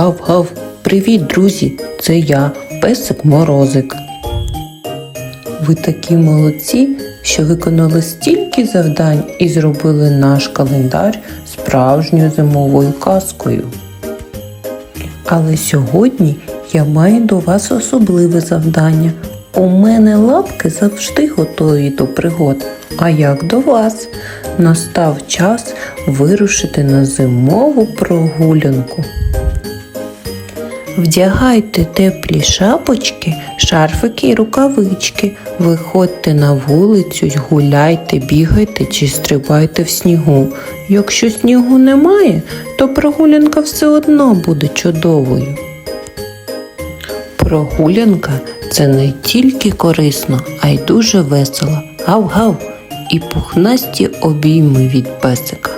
Гав-гав, привіт, друзі! Це я, песик Морозик. Ви такі молодці, що виконали стільки завдань і зробили наш календар справжньою зимовою казкою. Але сьогодні я маю до вас особливе завдання. У мене лапки завжди готові до пригод. А як до вас? Настав час вирушити на зимову прогулянку. Вдягайте теплі шапочки, шарфики і рукавички. Виходьте на вулицю, гуляйте, бігайте чи стрибайте в снігу. Якщо снігу немає, то прогулянка все одно буде чудовою. Прогулянка це не тільки корисно, а й дуже весело. Гав-гав! І пухнасті обійми від песика.